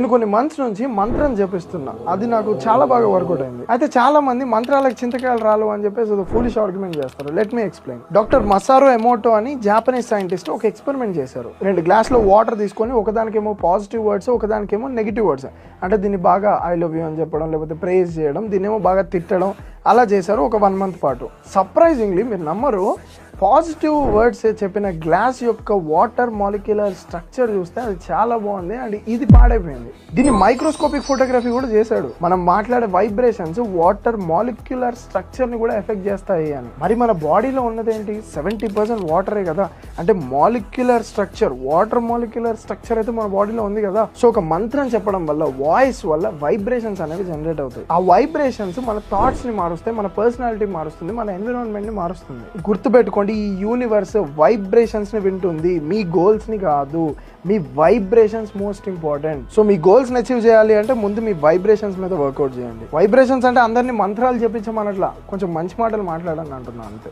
నేను కొన్ని మంత్స్ నుంచి మంత్రం జపిస్తున్నా. అది నాకు చాలా బాగా వర్కౌట్ అయింది. అయితే చాలా మంది మంత్రాలకు చింతకాయలు రాలు అని చెప్పేసి అది ఫూలిష్ ఆర్గ్యుమెంట్ చేస్తారు. Let me explain doctor Masaru Emoto అని జాపనీస్ సైంటిస్ట్ ఒక ఎక్స్పెరిమెంట్ చేశారు. రెండు గ్లాసులో వాటర్ తీసుకొని ఒకదానికేమో పాజిటివ్ వర్డ్స్ ఒకదానికేమో నెగిటివ్ వర్డ్స్ అంటే దీన్ని బాగా ఐ లవ్ యూ అని చెప్పడం లేకపోతే ప్రేజ్ చేయడం దీన్నేమో బాగా తిట్టడం అలా చేశారు ఒక వన్ మంత్ పాటు. సర్ప్రైజింగ్లీ మీరు నమ్మరు పాజిటివ్ వర్డ్స్ చెప్పిన గ్లాస్ యొక్క వాటర్ మాలిక్యులర్ స్ట్రక్చర్ చూస్తే అది చాలా బాగుంది అండ్ ఇది పాడైపోయింది. దీన్ని మైక్రోస్కోపిక్ ఫోటోగ్రఫీ కూడా చేశాడు. మనం మాట్లాడే వైబ్రేషన్స్ వాటర్ మాలిక్యులర్ స్ట్రక్చర్ని కూడా ఎఫెక్ట్ చేస్తాయి అని. మరి మన బాడీలో ఉన్నది ఏంటి? సెవెంటీ పర్సెంట్ వాటరే కదా. అంటే molecular structure water molecular structure అయితే మన బాడీలో ఉంది కదా. సో ఒక మంత్రం చెప్పడం వల్ల వాయిస్ వల్ల వైబ్రేషన్స్ అనేవి జనరేట్ అవుతాయి. ఆ వైబ్రేషన్స్ మన థాట్స్ని మారుస్తాయి మన పర్సనాలిటీ మారుస్తుంది మన ఎన్విరాన్మెంట్ని మారుస్తుంది. గుర్తుపెట్టుకోండి ఈ యూనివర్స్ వైబ్రేషన్స్ని వింటుంది. మీ గోల్స్ని కాదు. మీ వైబ్రేషన్స్ మోస్ట్ ఇంపార్టెంట్ సో మీ గోల్స్ని అచీవ్ చేయాలి అంటే ముందు మీ వైబ్రేషన్స్ మీద వర్కౌట్ చేయండి. వైబ్రేషన్స్ అంటే అందరినీ మంత్రాలు చెప్పించమనట్లా కొంచెం మంచి మాటలు మాట్లాడాలని అంటున్నాను అంతే.